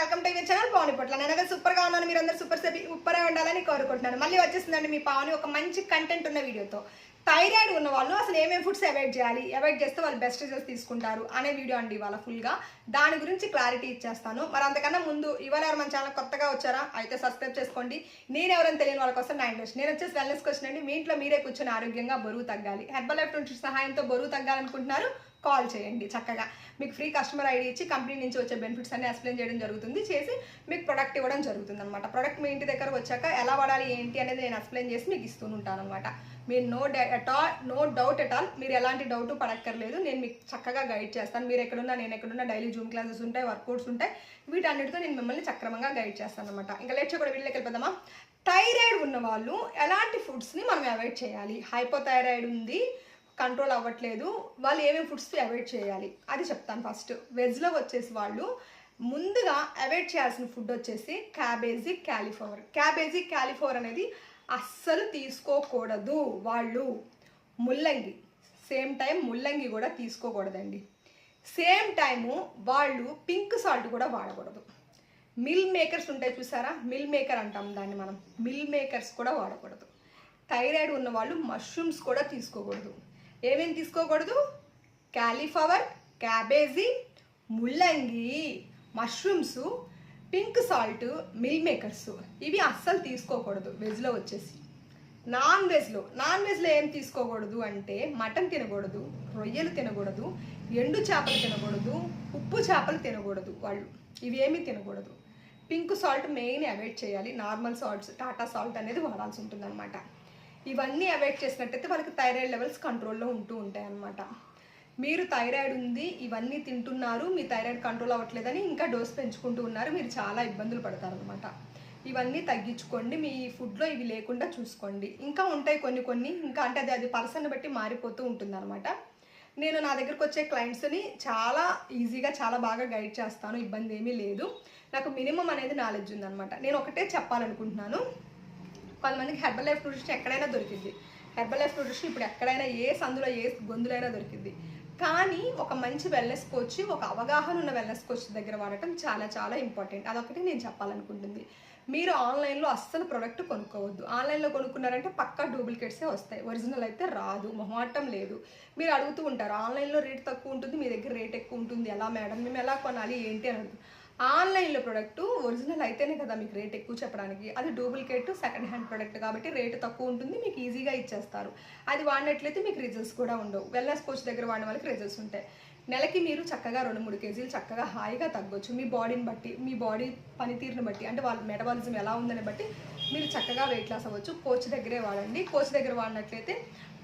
Welcome to channel Pavani పట్ల నేను సూపర్గా ఉన్నాను. మీరు అందరూ సూపర్ సూపర్గా ఉండాలని కోరుకుంటున్నాను. మళ్ళీ వచ్చేస్తుందండి మీ పావని ఒక మంచి కంటెంట్ ఉన్న వీడియోతో. థైరాయిడ్ ఉన్న వాళ్ళు అసలు ఏమేమి ఫుడ్స్ అవాయిడ్ చేయాలి? అవాయిడ్ చేస్తే వాళ్ళు బెస్ట్ రిజల్ట్స్ తీసుకుంటారు అనే వీడియో అండి ఇవాళ ఫుల్గా. దాని గురించి క్లారిటీ ఇచ్చేస్తాను. మరి అంతకన్నా ముందు ఇవాళ ఎవరు మన ఛానల్ కొత్తగా వచ్చారా? అయితే సబ్స్క్రైబ్ చేసుకోండి. నేను ఎవరైనా తెలియని వాళ్ళ కోసం నా ఇంట్రెస్ట్ నేను వచ్చేసి వెల్నెస్ క్వశ్చన్ అండి. మీ ఇంట్లో మీరే కూర్చొని ఆరోగ్యంగా బరువు తగ్గాలి. హెర్బల్ లైఫ్ నుంచి సహాయంతో బరువు తగ్గాలనుకుంటున్నారు? కాల్ చేయండి చక్కగా. మీకు ఫ్రీ కస్టమర్ ఐడి ఇచ్చి కంపెనీ నుంచి వచ్చే బెనిఫిట్స్ అన్ని ఎక్స్ప్లెయిన్ చేయడం జరుగుతుంది. చేసి మీకు ప్రొడక్ట్ ఇవ్వడం జరుగుతుంది అనమాట ప్రొడక్ట్ మీ ఇంటి దగ్గర వచ్చాక ఎలా వాడాలి ఏంటి అనేది నేను ఎక్స్ప్లెయిన్ చేసి మీకు ఇస్తూ ఉంటాను అనమాట మీరు no at all no doubt at all మీరు ఎలాంటి డౌట్ పడక్కర్లేదు. నేను మీకు చక్కగా గైడ్ చేస్తాను. మీరు ఎక్కడున్నా నేను ఎక్కడున్నా డైలీ జూమ్ క్లాసెస్ ఉంటాయి వర్కౌట్స్ ఉంటాయి. వీటన్నిటితో నేను మిమ్మల్ని చక్రమంగా గైడ్ చేస్తాను అనమాట ఇంకా లేట్ కూడా వీళ్ళకి వెళ్ళిపోదామా? థైరాయిడ్ ఉన్న వాళ్ళు ఎలాంటి ఫుడ్స్ని మనం అవాయిడ్ చేయాలి? హైపోథైరాయిడ్ ఉంది కంట్రోల్ అవ్వట్లేదు. వాళ్ళు ఏమేమి ఫుడ్స్ అవాయిడ్ చేయాలి? అది చెప్తాను ఫస్ట్ వెజ్లో వచ్చేసి వాళ్ళు ముందుగా అవాయిడ్ చేయాల్సిన ఫుడ్ వచ్చేసి క్యాబేజీ క్యాలిఫ్లవర్ క్యాబేజీ క్యాలిఫ్లవర్ అనేది అస్సలు తీసుకోకూడదు. వాళ్ళు ముల్లంగి సేమ్ టైం ముల్లంగి కూడా తీసుకోకూడదండి. సేమ్ టైము వాళ్ళు పింక్ సాల్ట్ కూడా వాడకూడదు. మిల్ మేకర్స్ ఉంటాయి చూసారా? మిల్ మేకర్ అంటాం దాన్ని మనం. మిల్ మేకర్స్ కూడా వాడకూడదు. థైరాయిడ్ ఉన్న వాళ్ళు మష్రూమ్స్ కూడా తీసుకోకూడదు. ఏమేమి తీసుకోకూడదు? క్యాలీఫ్లవర్ క్యాబేజీ ముల్లంగి mushrooms pink salt meal makers ఇవి అస్సలు తీసుకోకూడదు. వెజ్లో వచ్చేసి. నాన్ వెజ్లో నాన్ వెజ్లో ఏం తీసుకోకూడదు అంటే మటన్ తినకూడదు రొయ్యలు తినకూడదు ఎండు చేపలు తినకూడదు ఉప్పు చేపలు తినకూడదు వాళ్ళు. ఇవి ఏమీ తినకూడదు. పింక్ సాల్ట్ మెయిన్ అవాయిడ్ చేయాలి. నార్మల్ సాల్ట్స్ టాటా సాల్ట్ అనేది వాడాల్సి ఉంటుంది ఇవన్నీ అవాయిడ్ చేసినట్టయితే వాళ్ళకి థైరాయిడ్ లెవెల్స్ కంట్రోల్లో ఉంటూ ఉంటాయి అన్నమాట మీరు థైరాయిడ్ ఉంది ఇవన్నీ తింటున్నారు మీ థైరాయిడ్ కంట్రోల్ అవ్వట్లేదని ఇంకా డోస్ పెంచుకుంటూ ఉన్నారు మీరు చాలా ఇబ్బందులు పడతారనమాట ఇవన్నీ తగ్గించుకోండి మీ ఫుడ్లో ఇవి లేకుండా చూసుకోండి. ఇంకా ఉంటాయి కొన్ని కొన్ని ఇంకా అంటే అది అది పర్సన్ బట్టి మారిపోతూ ఉంటుంది నేను నా దగ్గరకు వచ్చే క్లయింట్స్ని చాలా ఈజీగా చాలా బాగా గైడ్ చేస్తాను ఇబ్బంది ఏమీ లేదు. నాకు మినిమం అనేది నాలెడ్జ్ ఉందన్నమాట. నేను ఒకటే చెప్పాలనుకుంటున్నాను. కొంతమందికి హెర్బల్ లైఫ్ న్యూట్రిషన్ ఎక్కడైనా దొరికింది హెర్బల్ లైఫ్ న్యూట్రిషన్ ఇప్పుడు ఎక్కడైనా ఏ సందులో ఏ గొంతులైనా దొరికింది కానీ ఒక మంచి వెల్నెస్ కోచ్ ఒక అవగాహన ఉన్న వెల్నెస్ కోచ్ దగ్గర వాడటం చాలా చాలా ఇంపార్టెంట్ అదొకటి నేను చెప్పాలనుకుంటుంది. మీరు ఆన్లైన్లో అస్సలు ప్రోడక్ట్ కొనుక్కోవద్దు. ఆన్లైన్లో కొనుక్కున్నారంటే పక్కా డూప్లికేట్సే వస్తాయి. ఒరిజినల్ అయితే రాదు. మొహమాటం లేదు. మీరు అడుగుతూ ఉంటారు ఆన్లైన్లో రేట్ తక్కువ ఉంటుంది మీ దగ్గర రేట్ ఎక్కువ ఉంటుంది. ఎలా మేడం మేము ఎలా కొనాలి? ఏంటి? అని అడుగుతాం ఆన్లైన్లో ప్రోడక్ట్ ఒరిజినల్ అయితేనే కదా మీకు రేట్ ఎక్కువ చెప్పడానికి. అది డూప్లికేట్ సెకండ్ హ్యాండ్ ప్రోడక్ట్ కాబట్టి రేటు తక్కువ ఉంటుంది మీకు ఈజీగా ఇచ్చేస్తారు. అది వాడినట్లయితే మీకు రిజల్ట్స్ కూడా ఉండవు. వెల్నెస్ కోచ్ దగ్గర వాడిన వాళ్ళకి రిజల్ట్స్ ఉంటాయి. నెలకి మీరు చక్కగా రెండు మూడు కేజీలు చక్కగా హాయిగా తగ్గొచ్చు. మీ బాడీని బట్టి మీ బాడీ పనితీరుని బట్టి అంటే వాళ్ళ మెటబాలిజం ఎలా ఉందని బట్టి మీరు చక్కగా వెయిట్ లాస్ అవ్వచ్చు. కోచ్ దగ్గరే వాడండి. కోచ్ దగ్గర వాడినట్లయితే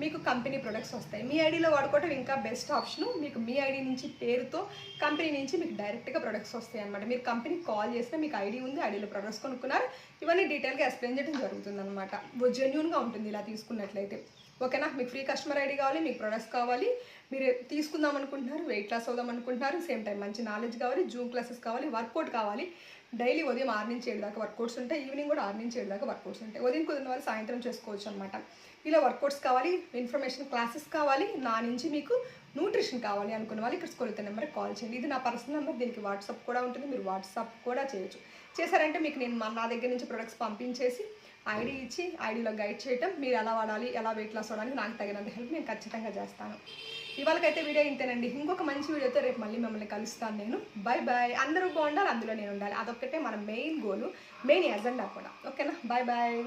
మీకు కంపెనీ ప్రొడక్ట్స్ వస్తాయి. మీ ఐడిలో వాడుకోవడం ఇంకా బెస్ట్ ఆప్షన్ మీకు మీ ఐడి నుంచి పేరుతో కంపెనీ నుంచి మీకు డైరెక్ట్గా ప్రొడక్ట్స్ వస్తాయి అనమాట మీరు కంపెనీకి కాల్ చేస్తే మీకు ఐడి ఉంది ఐడిలో ప్రొడక్ట్స్ కొనుక్కున్నారు. ఇవన్నీ డీటెయిల్గా ఎక్స్ప్లెయిన్ చేయడం జరుగుతుంది అనమాట జెన్యున్గా ఉంటుంది ఇలా తీసుకున్నట్లయితే. ఓకేనా? మీకు ఫ్రీ కస్టమర్ ఐడి కావాలి మీకు ప్రొడక్ట్స్ కావాలి. మీరు తీసుకుందాం అనుకుంటున్నారు వెయిట్ లాస్ అవుదాం అనుకుంటున్నారు. సేమ్ టైం మంచి నాలెడ్జ్ కావాలి జూమ్ క్లాసెస్ కావాలి వర్కౌట్ కావాలి. డైలీ ఉదయం ఆరు నుంచి ఏడు దాకా వర్కౌట్స్ ఉంటాయి. ఈవినింగ్ కూడా ఆరు నుంచి ఏడు దాకా వర్కౌట్స్ ఉంటాయి. ఉదయం కుదిరిన వాళ్ళు సాయంత్రం చేసుకోవచ్చు అనమాట ఇలా వర్కౌట్స్ కావాలి ఇన్ఫర్మేషన్ క్లాసెస్ కావాలి. నా నుంచి మీకు న్యూట్రిషన్ కావాలి అనుకున్న వాళ్ళు ఇక్కడ స్కూల్ నెంబర్కి కాల్ చేయండి. ఇది నా పర్సనల్ నెంబర్ దీనికి వాట్సాప్ కూడా ఉంటుంది. మీరు వాట్సాప్ కూడా చేయొచ్చు. చేశారంటే మీకు నేను మా- నా దగ్గర నుంచి ప్రొడక్ట్స్ పంపించేసి ఐడి ఇచ్చి ఐడిలో గైడ్ చేయటం మీరు ఎలా వాడాలి ఎలా వెయిట్ లాస్ అవ్వడానికి నాకు తగినంత హెల్ప్ నేను ఖచ్చితంగా చేస్తాను. ఇవాళకైతే వీడియో ఇంతేనండి. ఇంకొక మంచి వీడియోతో రేపు మళ్ళీ మిమ్మల్ని కలుస్తాను నేను. బై బాయ్ అందరూ బాగుండాలి అందులో నేను ఉండాలి. అదొక్కటే మన మెయిన్ గోలు మెయిన్ ఎజెండా కూడా. ఓకేనా బాయ్ బాయ్